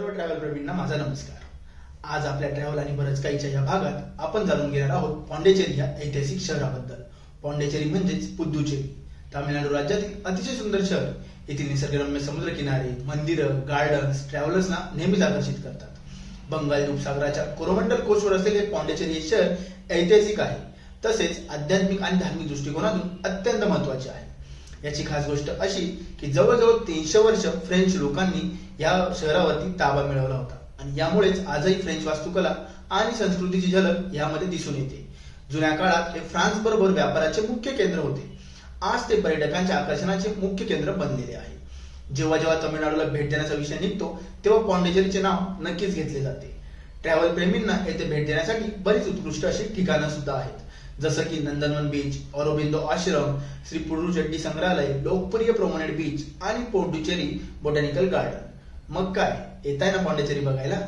सर्व ट्रॅव्हल प्रवीणना माझा नमस्कार. आज आपल्या ट्रॅव्हल आणि बरंच काहीच्या या भागात आपण जाणून घेणार आहोत पॉंडेचेरी या ऐतिहासिक शहराबद्दल. पॉंडेचेरी म्हणजेच पुद्दुचेरी. तामिळनाडू राज्यातील अतिशय सुंदर शहर. येथील निसर्गरम्य समुद्र किनारे मंदिरं गार्डन्स ट्रॅव्हलर्सना नेहमीच आकर्षित करतात. बंगाल उपसागराच्या कोरोमंडल कोस्टवर असलेले हे पॉंडेचेरी हे शहर ऐतिहासिक आहे. तसेच आध्यात्मिक आणि धार्मिक दृष्टिकोनातून अत्यंत महत्त्वाचे आहे. याची खास गोष्ट अशी की जवळजवळ तीनशे वर्ष फ्रेंच लोकांनी या शहरावरती ताबा मिळवला होता. आणि यामुळेच आजही फ्रेंच वास्तुकला आणि संस्कृतीची झलक यामध्ये दिसून येते. जुन्या काळात हे फ्रान्स बरोबर व्यापाराचे मुख्य केंद्र होते. आज ते पर्यटकांच्या आकर्षणाचे मुख्य केंद्र बनलेले आहे. जेव्हा जेव्हा तमिळनाडूला भेट देण्याचा विषय निघतो तेव्हा पॉंडेचेरीचे नाव नक्कीच घेतले जाते. ट्रॅव्हल प्रेमींना येथे भेट देण्यासाठी बरीच उत्कृष्ट अशी ठिकाणं सुद्धा आहेत. जसं की नंदनवन बीच ऑरोबिंदो आश्रम श्री पुडुचेट्टी संग्रहालय लोकप्रिय प्रोमनेड बीच आणि पोर्टुचेरी बोटॅनिकल गार्डन मग काय? येताय ना पॉंडेचेरी बघायला?